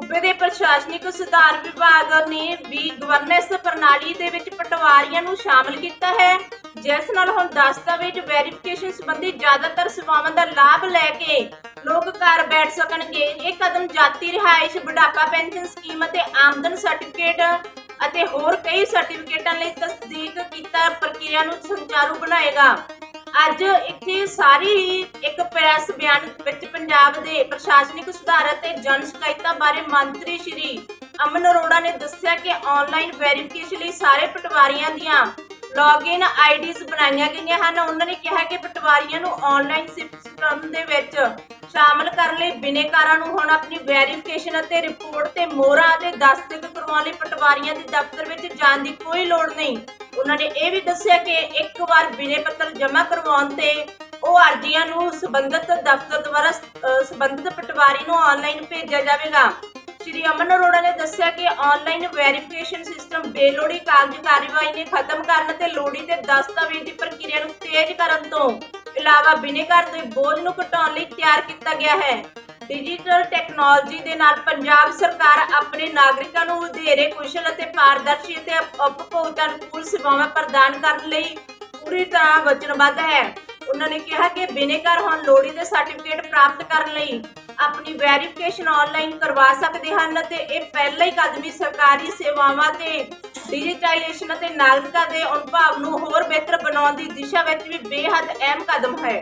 ਸੂਬੇ ਦੇ ਪ੍ਰਸ਼ਾਸਨਿਕ ਸੁਧਾਰ ਵਿਭਾਗ ਨੇ ਵੀ ਗਵਰਨੈਂਸ ਪ੍ਰਣਾਲੀ ਦੇ ਵਿੱਚ ਪਟਵਾਰੀਆਂ ਨੂੰ ਸ਼ਾਮਲ ਕੀਤਾ ਹੈ। ਜਿਸ ਨਾਲ ਹੁਣ ਦਸਤਾਵੇਜ਼ ਵੈਰੀਫਿਕੇਸ਼ਨ ਸੰਬੰਧੀ ਜ਼ਿਆਦਾਤਰ ਸੇਵਾਵਾਂ ਦਾ ਲਾਭ ਲੈ ਕੇ ਲੋਕ ਘਰ ਬੈਠ ਸਕਣਗੇ। ਇਹ ਕਦਮ ਜਾਤੀ ਰਿਹਾਇਸ਼, ਬੁਢਾਪਾ ਪੈਨਸ਼ਨ ਸਕੀਮ ਅਤੇ ਆਮਦਨ ਸਰਟੀਫਿਕੇਟ ਅਤੇ ਹੋਰ ਕਈ ਸਰਟੀਫਿਕੇਟਾਂ ਲਈ ਤਸਦੀਕ ਕੀਤਾ ਪ੍ਰਕਿਰਿਆ ਨੂੰ ਸੰਚਾਰੂ ਬਣਾਏਗਾ। ਅੱਜ ਇੱਥੇ ਸਾਰੀ ਇੱਕ ਪ੍ਰੈਸ ਬਿਆਨ ਵਿੱਚ ਪੰਜਾਬ ਦੇ ਪ੍ਰਸ਼ਾਸਨਿਕ ਸੁਧਾਰ ਅਤੇ ਜਨ ਸ਼ਿਕਾਇਤਾਂ ਬਾਰੇ ਮੰਤਰੀ ਸ਼੍ਰੀ ਅਮਨ ਅਰੋੜਾ ਨੇ ਦੱਸਿਆ ਕਿ ਆਨਲਾਈਨ ਵੈਰੀਫਿਕੇਸ਼ਨ ਲਈ ਸਾਰੇ ਪਟਵਾਰੀਆਂ ਦੀਆਂ ਲੌਗਇਨ ਆਈਡੀਜ਼ ਬਣਾਈਆਂ ਗਈਆਂ ਹਨ। ਉਹਨਾਂ ਨੇ ਕਿਹਾ ਕਿ ਪਟਵਾਰੀਆਂ ਨੂੰ ਆਨਲਾਈਨ ਸਿਸਟਮ ਦੇ ਵਿੱਚ ਸ਼ਾਮਲ ਕਰਨ ਲਈ ਬਿਨੇਕਾਰਾਂ ਨੂੰ ਹੁਣ ਆਪਣੀ ਵੈਰੀਫਿਕੇਸ਼ਨ ਅਤੇ ਰਿਪੋਰਟ ਤੇ ਮੋਹਰਾਂ ਅਤੇ ਦਸਤਖਤ ਕਰਵਾਉਣ ਲਈ ਪਟਵਾਰੀਆਂ ਦੇ ਦਫ਼ਤਰ ਵਿੱਚ ਜਾਣ ਦੀ ਕੋਈ ਲੋੜ ਨਹੀਂ। ਉਹਨਾਂ ਨੇ ਇਹ ਵੀ ਦੱਸਿਆ ਕਿ ਇੱਕ ਵਾਰ ਬਿਨੇ ਪੱਤਰ ਜਮ੍ਹਾਂ ਕਰਵਾਉਣ ਤੇ ਉਹ ਅਰਜ਼ੀਆਂ ਨੂੰ ਸੰਬੰਧਿਤ ਦਫ਼ਤਰ ਦੁਆਰਾ ਅਹ, ਪਟਵਾਰੀ ਨੂੰ ਆਨਲਾਈਨ ਭੇਜਿਆ ਜਾਵੇਗਾ। ਸ਼੍ਰੀ ਅਮਨ ਅਰੋੜਾ ਨੇ ਦੱਸਿਆ ਕਿ ਆਨਲਾਈਨ ਵੈਰੀਫਿਕੇਸ਼ਨ ਸਿਸਟਮ ਬੇਲੋੜੀ ਕਾਗਜ਼ ਕਾਰਵਾਈ ਨੇ ਖਤਮ ਕਰਨ ਤੇ ਲੋੜੀ ਤੇ ਦਸਤਾਵੇਜ਼ ਦੀ ਪ੍ਰਕਿਰਿਆ ਨੂੰ ਤੇਜ਼ ਕਰਨ ਤੋਂ ਇਲਾਵਾ ਬਿਨੇਕਾਰ ਦੇ ਬੋਝ ਨੂੰ ਘਟਾਉਣ ਲਈ ਤਿਆਰ ਕੀਤਾ ਗਿਆ ਹੈ। ਡਿਜੀਟਲ ਟੈਕਨੋਲੋਜੀ ਦੇ ਨਾਲ ਪੰਜਾਬ ਸਰਕਾਰ ਆਪਣੇ ਨਾਗਰਿਕਾਂ ਨੂੰ ਵਧੇਰੇ ਕੁਸ਼ਲ ਅਤੇ ਪਾਰਦਰਸ਼ੀ ਅਤੇ ਉਪਭੋਗਤਾ ਅਨੁਕੂਲ ਸੇਵਾਵਾਂ ਪ੍ਰਦਾਨ ਕਰਨ ਲਈ ਪੂਰੀ ਤਰ੍ਹਾਂ ਵਚਨਬੱਧ ਹੈ। ਉਹਨਾਂ ਨੇ ਕਿਹਾ ਕਿ ਬਿਨੇਕਾਰ ਹੁਣ ਲੋੜੀ ਦੇ ਸਰਟੀਫਿਕੇਟ ਪ੍ਰਾਪਤ ਕਰਨ ਲਈ ਆਪਣੀ ਵੈਰੀਫਿਕੇਸ਼ਨ ਆਨਲਾਈਨ ਕਰਵਾ ਸਕਦੇ ਹਨ ਤੇ ਇਹ ਪਹਿਲਾ ਹੀ ਕਦਮੀ ਸਰਕਾਰੀ ਸੇਵਾਵਾਂ ਤੇ ਡਿਜੀਟਾਈਜੇਸ਼ਨ ਅਤੇ ਨਾਗਰਿਕਾਂ ਦੇ ਅਨੁਭਵ ਨੂੰ ਹੋਰ ਬਿਹਤਰ ਬਣਾਉਣ ਦੀ ਦਿਸ਼ਾ ਵਿੱਚ ਵੀ ਬੇਹੱਦ ਅਹਿਮ ਕਦਮ ਹੈ।